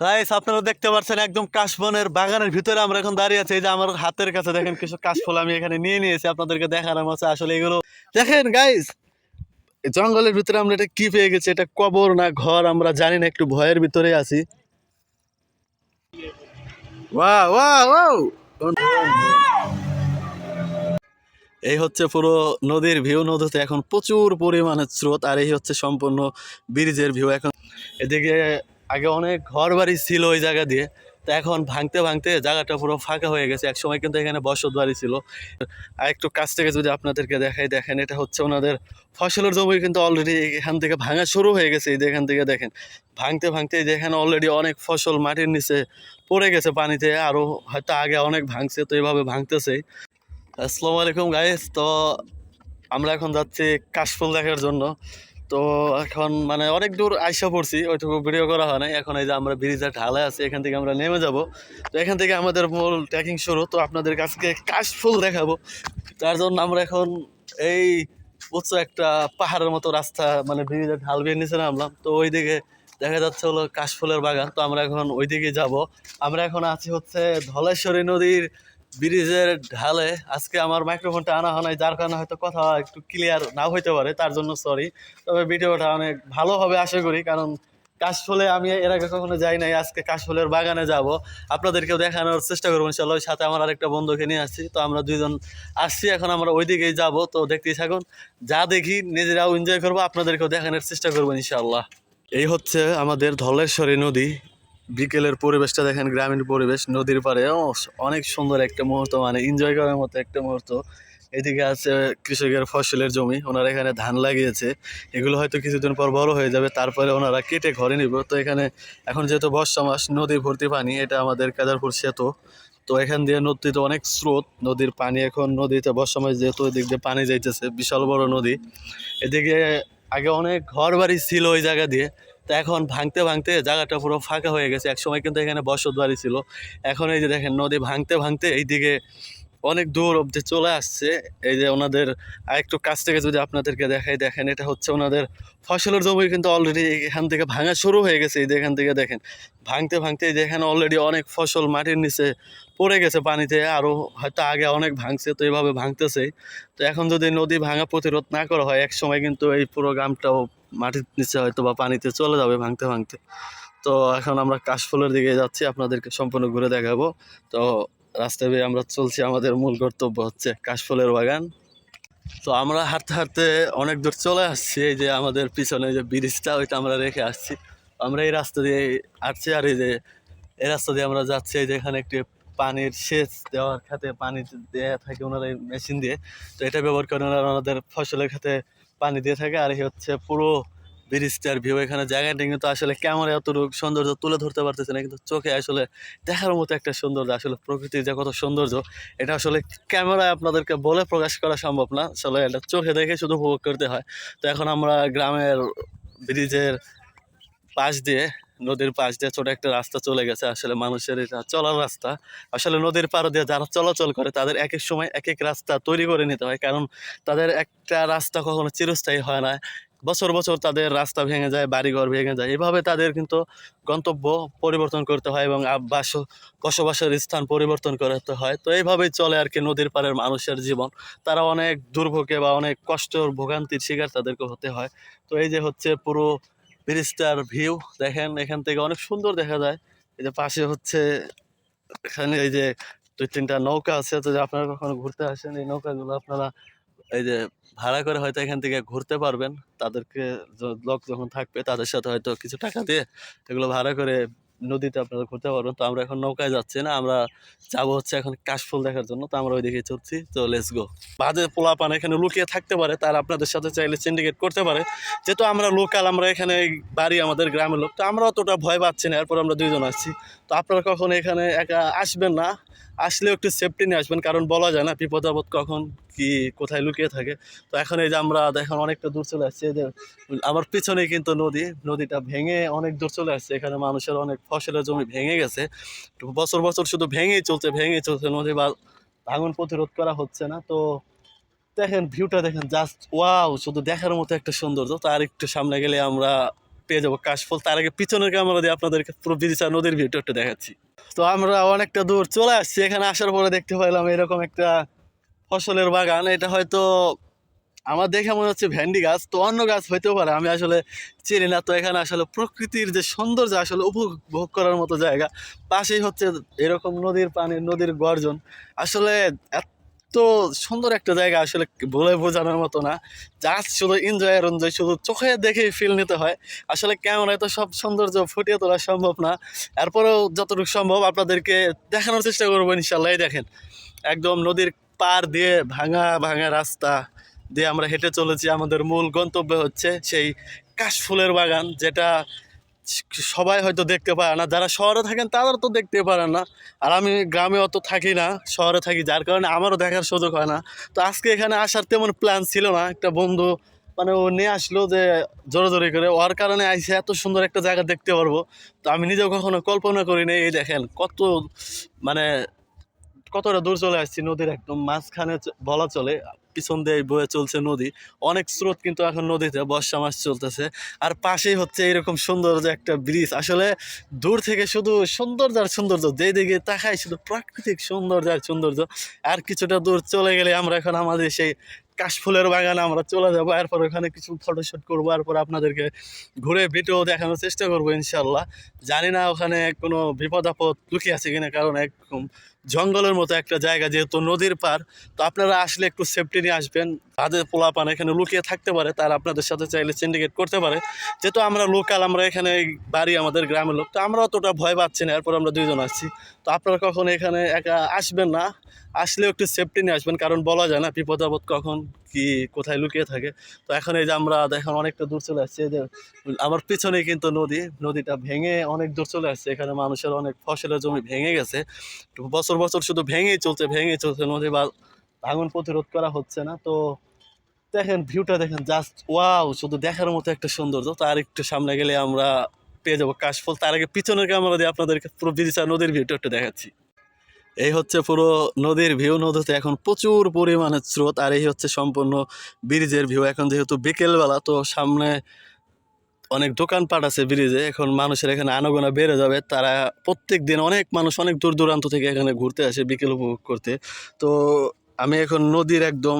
Guys আপনারা দেখতে পাচ্ছেন একদম কাশবনের বাগানের ভিতরে আমরা এখন দাঁড়িয়ে আছি। এই যে আমার হাতের কাছে দেখেন কিছু কাশফুল আমি এখানে নিয়ে নিয়েছি। আপনাদেরকে দেখানোর মতো আসলে এগুলো। দেখেন গাইস জঙ্গলের ভিতরে আমরা এটা কি পেয়ে গেছি? এটা কবর না ঘর আমরা জানি না, একটু ভয়ের ভিতরে আছি। ওয়া ওয়া এই হচ্ছে পুরো নদীর ভিউ। নদীতে এখন প্রচুর পরিমাণে স্রোত আর এই হচ্ছে সম্পূর্ণ ব্রিজের ভিউ। এখন এদিকে আগে অনেক ঘর বাড়ি ছিল ওই জায়গা দিয়ে। তো এখন ভাঙতে ভাঙতে জায়গাটা পুরো ফাঁকা হয়ে গেছে। এক সময় কিন্তু এখানে বসত বাড়ি ছিল। আর একটু কাছ থেকে যদি আপনাদেরকে দেখাই, দেখেন, এটা হচ্ছে ওনাদের ফসলের জমি কিন্তু অলরেডি এখান থেকে ভাঙা শুরু হয়ে গেছে। এই যে এখান থেকে দেখেন, ভাঙতে ভাঙতে এই যে এখানে অলরেডি অনেক ফসল মাটির নিচে পড়ে গেছে পানিতে আরও হয়তো আগে অনেক ভাঙছে, তো এভাবে ভাঙতেছে। আসসালামু আলাইকুম গাইস তো আমরা এখন যাচ্ছি কাশফুল দেখার জন্য। তো এখন মানে অনেক দূর আইসা পড়ছি, ওইটুকু ভিডিও করা হয় না এখন এই যে আমরা ব্রিজের ঢালে আছি, এখান থেকে আমরা নেমে যাব। তো এখান থেকে আমাদের মূল ট্রেকিং শুরু। তো আপনাদের কাছকে কাশফুল দেখাবো। তার জন্য আমরা এখন এই উচ্চ একটা পাহাড়ের মতো রাস্তা মানে ব্রিজের ঢাল বেয়ে নিচে নামলাম। তো ওইদিকে দেখা যাচ্ছে হলো কাশফুলের বাগান। তো আমরা এখন ওইদিকে যাব। আমরা এখন আছি হচ্ছে ধলেশ্বরী নদীর ব্রিজের ঢালে আজকে আমার মাইক্রোফোনটা আনা হয় যার কারণে হয়তো কথা একটু ক্লিয়ার নাও হইতে পারে, তার জন্য সরি তবে ভিডিওটা অনেক ভালো হবে আশা করি, কারণ কাশফুলে আমি এর আগে কখনো যাই নাই, আজকে কাশফুলের বাগানে যাব। আপনাদেরকেও দেখানোর চেষ্টা করব ওই সাথে আমার আরেকটা বন্ধুকে নিয়ে আসছি। তো আমরা দুইজন আসছি, এখন আমরা ওইদিকেই যাব, তো দেখতেই থাকুন। যা দেখি নিজেরাও এনজয় করব, আপনাদেরকেও দেখানোর চেষ্টা করব ইনশাল্লাহ এই হচ্ছে আমাদের ধলেশ্বরী নদী বিকেলের পরিবেশটা দেখেন, গ্রামীণ পরিবেশ, নদীর পাড়ে। অনেক সুন্দর একটা মুহূর্ত মানে এনজয় করার মতো একটা মুহূর্ত। এদিকে আছে কৃষকের ফসলের জমি, ওনারা এখানে ধান লাগিয়েছে। এগুলো হয়তো কিছুদিন পর বড় হয়ে যাবে, তারপরে ওনারা কেটে ঘরে নিব। তো এখানে এখন যেহেতু বর্ষা মাস, নদী ভর্তি পানি, এটা আমাদের কেদারপুর সেতু। তো এখান দিয়ে নদীতে অনেক স্রোত, নদীর পানি এখন নদীতে, বর্ষা মাস যেহেতু এদিক দিয়ে পানি যাইতেছে, বিশাল বড় নদী। এদিকে আগে অনেক ঘর বাড়ি ছিল ওই জায়গা দিয়ে তো এখন ভাঙতে ভাঙতে জায়গাটা পুরো ফাঁকা হয়ে গেছে। এক সময় কিন্তু এখানে বসত বাড়ি ছিল। এখন এই যে দেখেন নদী ভাঙতে ভাঙতে এইদিকে অনেক দূর অব্দি চলে আসছে। এই যে ওনাদের আরেকটু কাছ থেকে যদি আপনাদেরকে দেখাই, দেখেন, এটা হচ্ছে ওনাদের ফসলের জমি কিন্তু অলরেডি এখান থেকে ভাঙা শুরু হয়ে গেছে। এই যে এখান থেকে দেখেন, ভাঙতে ভাঙতে এই যে এখানে অলরেডি অনেক ফসল মাটির নিচে পড়ে গেছে পানিতে আরও হয়তো আগে অনেক ভাঙছে, তো এইভাবে ভাঙতেছে। তো এখন যদি নদী ভাঙা প্রতিরোধ না করা হয়, এক সময় কিন্তু এই পুরো গ্রামটাও মাটির নিচে হয়তো বা পানিতে চলে যাবে ভাঙতে ভাঙতে। তো এখন আমরা কাশফুলের দিকে যাচ্ছি, আপনাদেরকে সম্পূর্ণ ঘুরে দেখাবো। তো রাস্তায় বেয়ে আমরা চলছি, আমাদের মূল কর্তব্য হচ্ছে কাশফুলের বাগান। তো আমরা হাঁটতে হাঁটতে অনেক দূর চলে আসছি, এই যে আমাদের পিছনে যে ব্রিজটা, ওইটা আমরা রেখে আসছি। আমরা এই রাস্তা দিয়ে আসছি আর এই যে, এই রাস্তা দিয়ে আমরা যাচ্ছি, এই যে এখানে একটি পানির সেচ দেওয়ার খাতে পানি দেওয়া থাকে ওনারা এই মেশিন দিয়ে। তো এটা ব্যবহার করে ওনারা ওনাদের ফসলের খাতে পানি দিয়ে থাকে, আর এই হচ্ছে পুরো ব্রিজটার ভিউ এখানে জায়গাটা কিন্তু আসলে ক্যামেরা এতটুকু সৌন্দর্য তুলে ধরতে পারতেছে না, কিন্তু চোখে আসলে দেখার মতো একটা সৌন্দর্য, আসলে প্রকৃতির যে কত সৌন্দর্য, এটা আসলে ক্যামেরায় আপনাদেরকে বলে প্রকাশ করা সম্ভব না। আসলে এটা চোখে দেখে শুধু উপভোগ করতে হয়। তো এখন আমরা গ্রামের ব্রিজের পাশ দিয়ে, নদীর পাশ দিয়ে ছোট একটা রাস্তা চলে গেছে। আসলে মানুষের এটা চলার রাস্তা। আসলে নদীর পাড় দিয়ে যারা চলাচল করে, তাদের এক এক সময় এক এক রাস্তা তৈরি করে নিতে হয়। কারণ তাদের একটা রাস্তা কখনো চিরস্থায়ী হয় না। বছর বছর তাদের রাস্তা ভেঙে যায়, বাড়িঘর ভেঙে যায়। এভাবে তাদের কিন্তু গন্তব্য পরিবর্তন করতে হয় এবং আবাস বসবাসের স্থান পরিবর্তন করতে হয়। তো এইভাবেই চলে আর কি নদীর পাড়ের মানুষের জীবন। তারা অনেক দুর্ভোগে বা অনেক কষ্ট ভোগান্তির শিকার তাদেরকে হতে হয়। তো এই যে হচ্ছে পুরো ব্রিজটার ভিউ, দেখেন এখান থেকে অনেক সুন্দর দেখা যায়। এই যে পাশে হচ্ছে এখানে এই যে দুই তিনটা নৌকা আছে। তো আপনারা কখনো ঘুরতে আসেন? এই নৌকাগুলো আপনারা এই যে ভাড়া করে হয়তো এখান থেকে ঘুরতে পারবেন, তাদেরকে লোক যখন থাকবে তাদের সাথে হয়তো কিছু টাকা দিয়ে এগুলো ভাড়া করে নদীতে আপনারা ঘুরতে পারবেন। তো আমরা এখন নৌকায় যাচ্ছি না, আমরা যাব হচ্ছে এখন কাশফুল দেখার জন্য। তো আমরা ওইদিকে চলছি তো লেটস গো বাজে পোলা পান এখানে লুকিয়ে থাকতে পারে, তারা আপনাদের সাথে চাইলে সিন্ডিকেট করতে পারে। যেহেতু আমরা লোকাল আমরা এখানে বাড়ি আমাদের গ্রামের লোক, তো আমরা অতটা ভয় পাচ্ছি না, এরপর আমরা দুইজন আসছি। তো আপনারা কখন এখানে একা আসবেন না আসলেও একটু সেফটি নিয়ে আসবেন, কারণ বলা যায় না বিপদ আপদ কখন কি, কোথায় লুকিয়ে থাকে। তো এখন এই যে আমরা দেখুন অনেকটা দূর চলে আসছি যে আমার পিছনেই কিন্তু নদী, নদীটা ভেঙে অনেক দূর চলে আসছে। এখানে মানুষের অনেক ফসলের জমি ভেঙে গেছে। বছর বছর শুধু ভেঙেই চলছে ভেঙেই চলছে নদী বা ভাঙন প্রতিরোধ করা হচ্ছে না। তো দেখেন ভিউটা দেখেন জাস্ট ওয়াও শুধু দেখার মতো একটা সৌন্দর্য। তার একটু সামনে গেলে আমরা পেয়ে যাব কাশফুল। তার আগে পিছনের ক্যামেরা দিয়ে আপনাদেরকে পুরো বিদিশা নদীর ভিউটা একটু দেখাচ্ছি। তো আমরা অনেকটা দূর চলে আসছি। এখানে আসার পরে দেখতে পাইলাম এরকম একটা ফসলের বাগান। এটা হয়তো আমার দেখে মনে হচ্ছে ভ্যান্ডি গাছ, তো অন্য গাছ হইতেও পারে। আমি আসলে চিনি না, তো এখানে আসলে প্রকৃতির যে সৌন্দর্য আসলে উপভোগ করার মতো জায়গা। পাশেই হচ্ছে এরকম নদীর পানি, নদীর গর্জন। আসলে এত সুন্দর একটা জায়গা আসলে বলে বোঝানোর মতো না। জাস্ট শুধু এনজয় আর এনজয় শুধু চোখে দেখে ফিল নিতে হয়। আসলে ক্যামেরায় তো সব সৌন্দর্য ফুটিয়ে তোলা সম্ভব না। এরপরেও যতটুকু সম্ভব আপনাদেরকে দেখানোর চেষ্টা করব ইনশাল্লাহ দেখেন, একদম নদীর পার দিয়ে ভাঙা ভাঙা রাস্তা দিয়ে আমরা হেঁটে চলেছি। আমাদের মূল গন্তব্য হচ্ছে সেই কাশফুলের বাগান, যেটা সবাই হয়তো দেখতে পারে না। যারা শহরে থাকেন তারা তো দেখতে পারে না। আর আমি গ্রামে অত থাকি না, শহরে থাকি, যার কারণে আমারও দেখার সুযোগ হয় না। তো আজকে এখানে আসার তেমন প্ল্যান ছিল না। একটা বন্ধু মানে ও নিয়ে আসলো যে জোরে জোরে করে। ওর কারণে আইসে এত সুন্দর একটা জায়গা দেখতে পারব। তো আমি নিজেও কখনো কল্পনা করিনি এই দেখেন কত মানে কতটা দূর চলে আসছি, নদীর একদম মাঝখানে বলা চলে। পিছন দিয়ে বয়ে চলছে নদী। অনেক স্রোত কিন্তু এখন নদীতে বর্ষা মাস চলতেছে। আর পাশেই হচ্ছে এরকম সুন্দর যে একটা ব্রিজ। আসলে দূর থেকে শুধু সৌন্দর্য আর সৌন্দর্য, যেই দিকে তাকাই শুধু প্রাকৃতিক সৌন্দর্য আর সৌন্দর্য। আর কিছুটা দূর চলে গেলে আমরা এখন আমাদের সেই কাশফুলের বাগানে আমরা চলে যাব। এরপর ওখানে কিছু ফটোশ্যুট করব। এরপর আপনাদেরকে ঘুরে ভিডিও দেখানোর চেষ্টা করব ইনশাল্লাহ জানি না ওখানে কোনো বিপদ আপদ লুকিয়ে আছে কিনা, কারণ একদম জঙ্গলের মতো একটা জায়গা যেহেতু নদীর পার, তো আপনারা আসলে একটু সেফটি নিয়ে আসবেন। তাদের পোলাপান এখানে লুকিয়ে থাকতে পারে, তারা আপনাদের সাথে চাইলে সিন্ডিকেট করতে পারে। যেহেতু আমরা লোকাল আমরা এখানে বাড়ি আমাদের গ্রামের লোক, তো আমরা অতটা ভয় পাচ্ছি না, এরপর আমরা দুইজন আসছি তো আপনারা কখন এখানে একা আসবেন না আসলে একটু সেফটি নিয়ে আসবেন, কারণ বলা যায় না বিপদ আপদ কখন কি, কোথায় লুকিয়ে থাকে। তো এখন এই যে আমরা দেখেন অনেকটা দূর চলে আসছি যে আমার পিছনে কিন্তু নদী, নদীটা ভেঙে অনেক দূর চলে আসছে। এখানে মানুষের অনেক ফসলের জমি ভেঙে গেছে। তো বছর বছর শুধু ভেঙেই চলছে ভেঙেই চলছে নদী বা ভাঙন প্রতিরোধ করা হচ্ছে না। তো দেখেন ভিউটা দেখেন জাস্ট ওয়াও শুধু দেখার মতো একটা সৌন্দর্য। তার একটু সামনে গেলে আমরা পেয়ে যাব কাশফুল। তার আগে পিছনের ক্যামেরা দিয়ে আপনাদেরকে পুরো বিদিশা নদীর ভিউটা একটু দেখাচ্ছি। এই হচ্ছে পুরো নদীর ভিউ নদীতে এখন প্রচুর পরিমাণে স্রোত আর এই হচ্ছে সম্পূর্ণ ব্রিজের ভিউ এখন যেহেতু বিকেলবেলা, তো সামনে অনেক দোকানপাট আছে ব্রিজে। এখন মানুষের এখানে আনাগোনা বেড়ে যাবে। তারা প্রত্যেক দিন অনেক মানুষ অনেক দূর দূরান্ত থেকে এখানে ঘুরতে আসে বিকেল উপভোগ করতে। তো আমি এখন নদীর একদম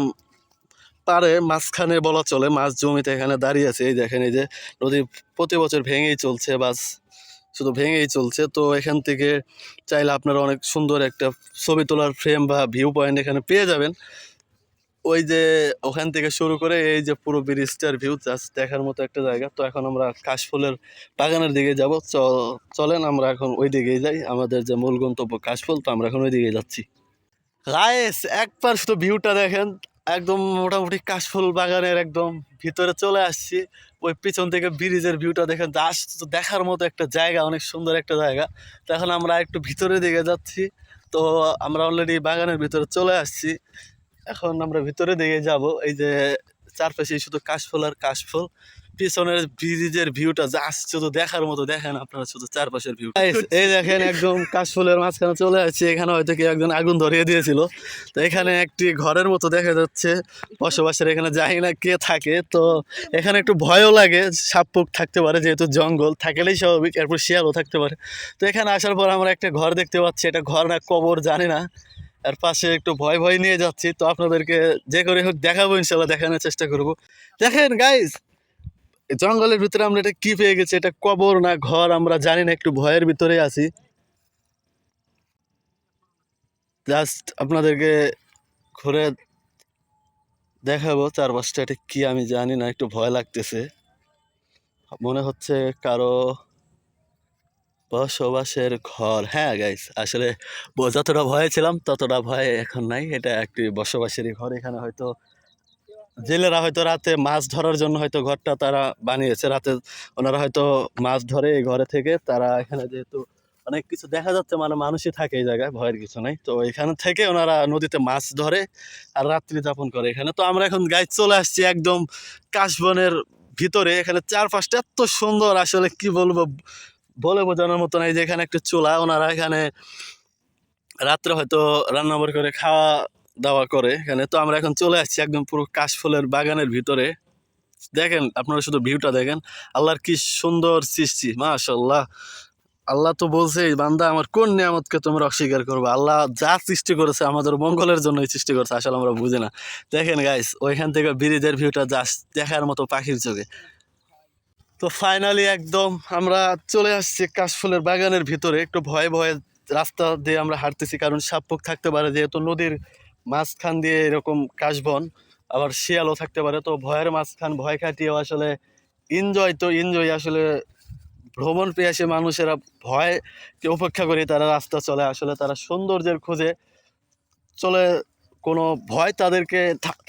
পারে মাঝখানে বলা চলে মাছ জমিতে এখানে দাঁড়িয়ে আছে। এই দেখেন এই যে নদী প্রতি বছর ভেঙেই চলছে। বাস শুধু ভেঙেই চলছে। তো এখান থেকে চাইলে আপনারা অনেক সুন্দর একটা ছবি তোলার ফ্রেম বা ভিউ পয়েন্ট এখানে পেয়ে যাবেন। ওই যে ওখান থেকে শুরু করে এই যে পুরো ব্রিজটার ভিউ জাস্ট দেখার মতো একটা জায়গা। তো এখন আমরা কাশফুলের বাগানের দিকে যাব। চলেন আমরা এখন ওই দিকেই যাই। আমাদের যে মূল গন্তব্য কাশফুল, তো আমরা এখন ওই দিকে যাচ্ছি। গাইস একবার শুধু ভিউটা দেখেন। একদম মোটামুটি কাশফুল বাগানের একদম ভিতরে চলে আসছি। ওই পিছন থেকে ব্রিজের ভিউটা দেখেন, তো দেখার মতো একটা জায়গা, অনেক সুন্দর একটা জায়গা। তো এখন আমরা একটু ভিতরে দিকে যাচ্ছি। তো আমরা অলরেডি বাগানের ভিতরে চলে আসছি। এখন আমরা ভিতরে দিকে যাব। এই যে চারপাশে শুধু কাশফুল আর কাশফুল। পিছনের ব্রিজের ভিউটা জাস্ট শুধু দেখার মতো দেখেন আপনারা শুধু চারপাশের ভিউ এই দেখেন একদম কাশফুলের মাঝখানে চলে আসছে, এখানে হয়তো কি একজন আগুন ধরিয়ে দিয়েছিল। তো এখানে একটি ঘরের মতো দেখা যাচ্ছে, বসবাসের এখানে জানি না কে থাকে। তো এখানে একটু ভয়ও লাগে, সাপপোক থাকতে পারে যেহেতু জঙ্গল, থাকলেই স্বাভাবিক, এরপর শিয়ালও থাকতে পারে। তো এখানে আসার পর আমরা একটা ঘর দেখতে পাচ্ছি, এটা ঘর না কবর জানি না। আর পাশে একটু ভয় ভয় নিয়ে যাচ্ছি, তো আপনাদেরকে যে করে হোক দেখাবো, ইনশাল্লাহ দেখানোর চেষ্টা করব। দেখেন গাইজ জঙ্গলের ভিতরে আমরা এটা কি পেয়ে গেছি? এটা কবর না ঘর? আমরা জানি না, একটু ভয়ের ভিতরে আছি। জাস্ট আপনাদেরকে ঘুরে দেখাবো, চারপাশটা এটা কি আমি জানি না, একটু ভয় লাগতেছে। মনে হচ্ছে কারও বসবাসের ঘর। হ্যাঁ গাইস আসলে যতটা ভয়ে ছিলাম, ততটা ভয় এখন নাই। এটা একটি বসবাসেরই ঘর, এখানে হয়তো জেলেরা হয়তো রাতে মাছ ধরার জন্য হয়তো ঘরটা তারা বানিয়েছে। রাতে ওনারা হয়তো মাছ ধরে এই ঘরে থেকে তারা এখানে যেহেতু অনেক কিছু দেখা যাচ্ছে মানে মানুষই থাকে এই জায়গায়, ভয়ের কিছু নাই। তো এখানে থেকে ওনারা নদীতে মাছ ধরে আর রাত্রি যাপন করে এখানে। তো আমরা এখন গাইড চলে আসছি একদম কাশবনের ভিতরে। এখানে চারপাশটা এত সুন্দর, আসলে কি বলব, বলে বোঝানোর মতো নাই যে এখানে একটা চুলা। ওনারা এখানে রাত্রে হয়তো রান্না বান্না করে খাওয়া দাওয়া করে এখানে। তো আমরা এখন চলে আসছি একদম পুরো কাশফুলের বাগানের ভিতরে। দেখেন, আপনারা শুধু ভিউটা দেখেন। আল্লাহর কি সুন্দর সৃষ্টি মাশাল্লাহ আল্লাহ তো বলছে বান্দা আমার কোন নিয়ামতকে তোমরা অস্বীকার করব? আল্লাহ যা সৃষ্টি করেছে আমাদের মঙ্গলের জন্যই সৃষ্টি করেছে, আসলে আমরা বুঝি না। দেখেন গাইস ওইখান থেকে ব্রিজের ভিউটা জাস্ট দেখার মতো পাখির চোখে। তো ফাইনালি একদম আমরা চলে আসছি কাশফুলের বাগানের ভিতরে। একটু ভয়ে ভয়ে রাস্তা দিয়ে আমরা হাঁটতেছি, কারণ সাপপোক থাকতে পারে, যেহেতু নদীর মাঝখান দিয়ে এরকম কাশবন, আবার শিয়ালও থাকতে পারে। তো ভয়ের মাঝখান, ভয় কাটিয়েও আসলে এনজয় তো এনজয় আসলে ভ্রমণ পেয়াসী মানুষেরা ভয়কে উপেক্ষা করে তারা রাস্তা চলে। আসলে তারা সৌন্দর্যের খোঁজে চলে, কোনো ভয় তাদেরকে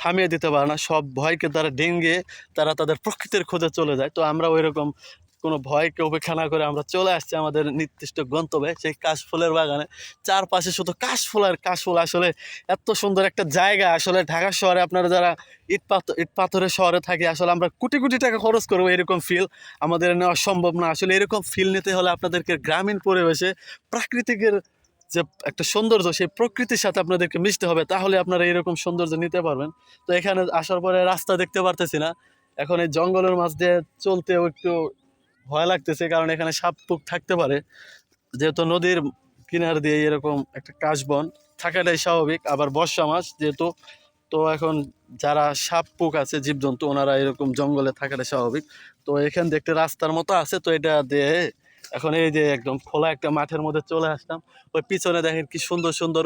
থামিয়ে দিতে পারে না। সব ভয়কে তারা ডেঙ্গে তারা তাদের প্রকৃতির খোঁজে চলে যায়। তো আমরা ওই রকম কোনো ভয়কে উপেক্ষা না করে আমরা চলে আসছি আমাদের নির্দিষ্ট গন্তব্যে, সেই কাশফুলের বাগানে। চারপাশে শুধু কাশফুল আর কাশফুল আসলে এত সুন্দর একটা জায়গা। আসলে ঢাকা শহরে আপনারা যারা ইট ইট পাথরের শহরে থাকি, আসলে আমরা কোটি কোটি টাকা খরচ করব এরকম ফিল আমাদের নেওয়া সম্ভব না। আসলে এরকম ফিল নিতে হলে আপনাদেরকে গ্রামীণ পরিবেশে প্রাকৃতিকের যে একটা সৌন্দর্য, সেই প্রকৃতির সাথে আপনাদেরকে মিশতে হবে। তাহলে আপনারা এরকম সৌন্দর্য নিতে পারবেন। তো এখানে আসার পরে রাস্তা দেখতে পারতেছি না। এখন এই জঙ্গলের মাঝ দিয়ে চলতেও একটু ভয় লাগতেছে, কারণ এখানে সাপ পুক থাকতে পারে। যেহেতু নদীর কিনার দিয়ে এরকম একটা কাশবন, থাকাটাই স্বাভাবিক। আবার বর্ষা মাস যেহেতু, তো এখন যারা সাপ পুক আছে, জীবজন্তু, ওনারা এরকম জঙ্গলে থাকাটা স্বাভাবিক। তো এখান দিয়ে একটা রাস্তার মতো আছে, তো এটা দিয়ে এখন এই যে একদম খোলা একটা মাঠের মধ্যে চলে আসলাম। ওই পিছনে দেখেন কি সুন্দর সুন্দর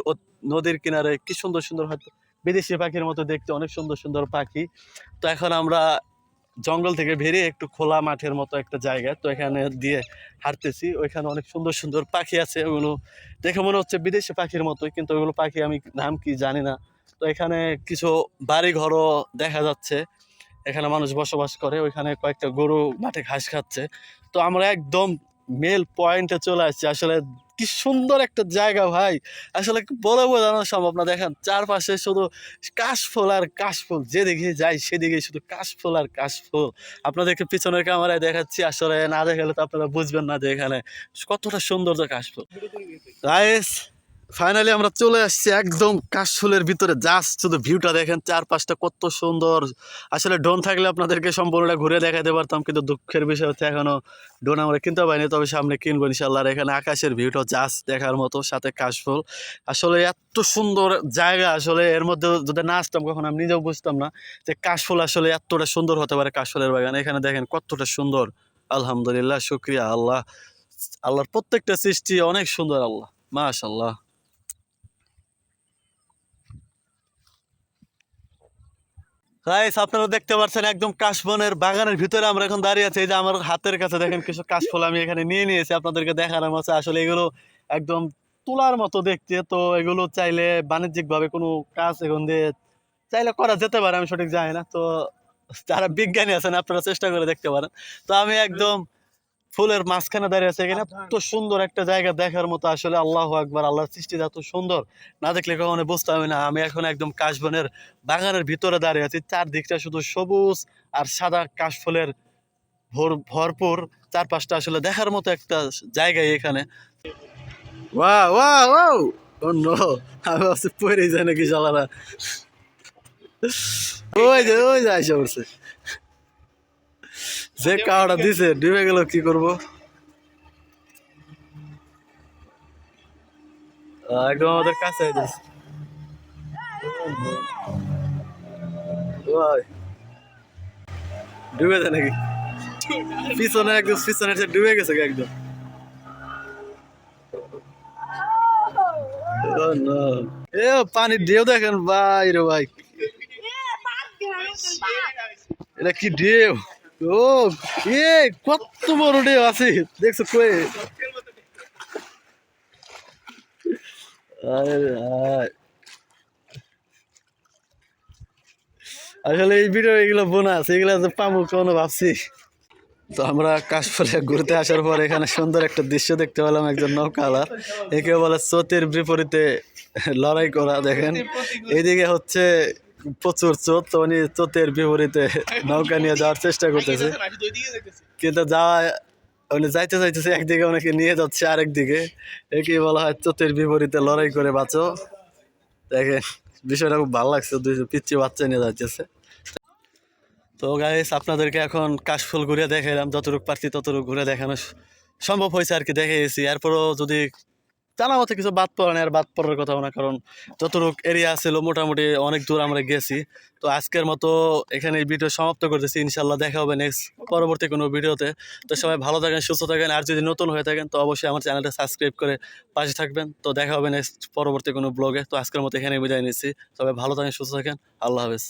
নদীর কিনারে, কি সুন্দর সুন্দর হয়তো বিদেশি পাখির মতো দেখতে অনেক সুন্দর সুন্দর পাখি। তো এখন আমরা জঙ্গল থেকে বেরিয়ে একটু খোলা মাঠের মতো একটা জায়গা। তো এখানে দিয়ে হাঁটতেছি। ওইখানে অনেক সুন্দর সুন্দর পাখি আছে। ওগুলো দেখে মনে হচ্ছে বিদেশি পাখির মতোই, কিন্তু ওগুলো পাখি আমি নাম কি জানি না। তো এখানে কিছু বাড়ি ঘরও দেখা যাচ্ছে। এখানে মানুষ বসবাস করে। ওইখানে কয়েকটা গরু মাঠে ঘাস খাচ্ছে। তো আমরা একদম মেল পয়েন্টে চলে আসছি। আসলে কি সুন্দর একটা জায়গা ভাই। আসলে বলে বোঝানো সম্ভব না। দেখেন চারপাশে শুধু কাশফুল আর কাশফুল। যেদিকে যাই সেদিকে শুধু কাশফুল আর কাশফুল। আপনাদেরকে পিছনের ক্যামেরায় দেখাচ্ছি। আসলে না দেখালে তো আপনারা বুঝবেন না যে এখানে কতটা সৌন্দর্য কাশফুল। গাইস ফাইনালি আমরা চলে আসছি একদম কাশফুলের ভিতরে। জাস্ট শুধু ভিউটা দেখেন, চারপাশটা কত সুন্দর। আসলে ড্রোন থাকলে আপনাদেরকে সম্পূর্ণটা ঘুরে দেখাতে পারতাম, কিন্তু দুঃখের বিষয় হচ্ছে এখনও ড্রোন আমরা কিনতে পারিনি, তবে সামনে কিনবো ইনশাল্লাহ এখানে আকাশের ভিউটা জাস্ট দেখার মতো, সাথে কাশফুল। আসলে এত সুন্দর জায়গা, আসলে এর মধ্যে যদি না আসতাম কখন, আমি নিজেও বুঝতাম না যে কাশফুল আসলে এতটা সুন্দর হতে পারে কাশফুলের বাগান। এখানে দেখেন কতটা সুন্দর। আলহামদুলিল্লাহ, শুক্রিয়া আল্লাহ। আল্লাহর প্রত্যেকটা সৃষ্টি অনেক সুন্দর, আল্লাহ। মাশাল্লাহ গাইস আপনারা দেখতে পাচ্ছেন একদম কাশবনের বাগানের ভিতরে আমরা এখন দাঁড়িয়ে আছি। এই যে আমার হাতের কাছে দেখেন কিছু কাশফুল আমি এখানে নিয়ে নিয়েছি। আপনাদেরকে দেখানোর মতো আসলে এগুলো একদম তোলার মতো দেখতে। তো এগুলো চাইলে বাণিজ্যিক ভাবে কোনো কাজ এখন দিয়ে চাইলে করা যেতে পারে, আমি সঠিক জানি না। তো যারা বিজ্ঞানী আছেন, আপনারা চেষ্টা করে দেখতে পারেন। তো আমি একদম ফুলের মাঝখানে দাঁড়িয়ে আছে এখানে। এত সুন্দর একটা জায়গা দেখার মতো আসলে আল্লাহ একবার আল্লাহর সৃষ্টি এত সুন্দর। না দেখলে কখনো বুঝতে হবে না আমি এখন একদম কাশবনের বাগানের ভিতরে দাঁড়িয়ে আছি। চারদিকটা শুধু সবুজ আর সাদা কাশফুলের ভর ভরপুর। চারপাশটা আসলে দেখার মতো একটা জায়গায় এখানে। ওয়া আমি যায় নাকি শালারা। ওই যে ওই যে আইসা পড়ছে। যে কাওড়া দিছে ডুবে গেল কি করব? একদম আমাদের কাছে আইতেছে ডুবে যায় নাকি? পিছনে একদম পিছনে ডুবে গেছে একদম। এ পানি ঢেউ দেখেন ভাই রে ভাই। এটা কি ঢেউ? ও এ কত বড় ঢেউ আছে। দেখছ আরে আসলে এই ভিডিও এগুলো বোনাস এগুলো যে পাবো কোনো ভাবছি। তো আমরা কাশফুলে ঘুরতে আসার পর এখানে সুন্দর একটা দৃশ্য দেখতে পেলাম একজন নৌকালার একে বলে স্রোতের বিপরীতে লড়াই করা দেখেন। এইদিকে হচ্ছে প্রচুর চোত তো উনি চোতের বিপরীতে নৌকা নিয়ে যাওয়ার চেষ্টা করতেছে। কিন্তু যাওয়া উনি যাইতে যাইতেছে একদিকে ওনাকে নিয়ে যাচ্ছে আরেক দিকে। একে বলা হয় চোতের বিপরীতে লড়াই করে বাঁচো। দেখেন বিষয়টা খুব ভালো লাগছে দুই পিচ্ছি বাচ্চা নিয়ে যাইতেছে। তো গাইস আপনাদেরকে এখন কাশফুল ঘুরে দেখাইলাম যতটুকু পারছি ততটুকু ঘুরে দেখানো সম্ভব হয়েছে আর কি দেখিয়েছি এরপরও যদি জানা মতো কিছু বাদ পড়ে আর বাদ পড়ার কথাও না কারণ যতটুকু এরিয়া ছিল মোটামুটি অনেক দূর আমরা গেছি। তো আজকের মতো এখানে ভিডিও সমাপ্ত করতেছি। ইনশাল্লাহ দেখা হবে নেক্সট পরবর্তী কোনো ভিডিওতে। তো সবাই ভালো থাকেন, সুস্থ থাকেন। আর যদি নতুন হয়ে থাকেন, তো অবশ্যই আমার চ্যানেলটা সাবস্ক্রাইব করে পাশে থাকবেন। তো দেখা হবে নেক্সট পরবর্তী কোনো ব্লগে তো আজকের মতো এখানে বিদায় নিচ্ছি। সবাই ভালো থাকেন, সুস্থ থাকেন। আল্লাহ হাফেজ।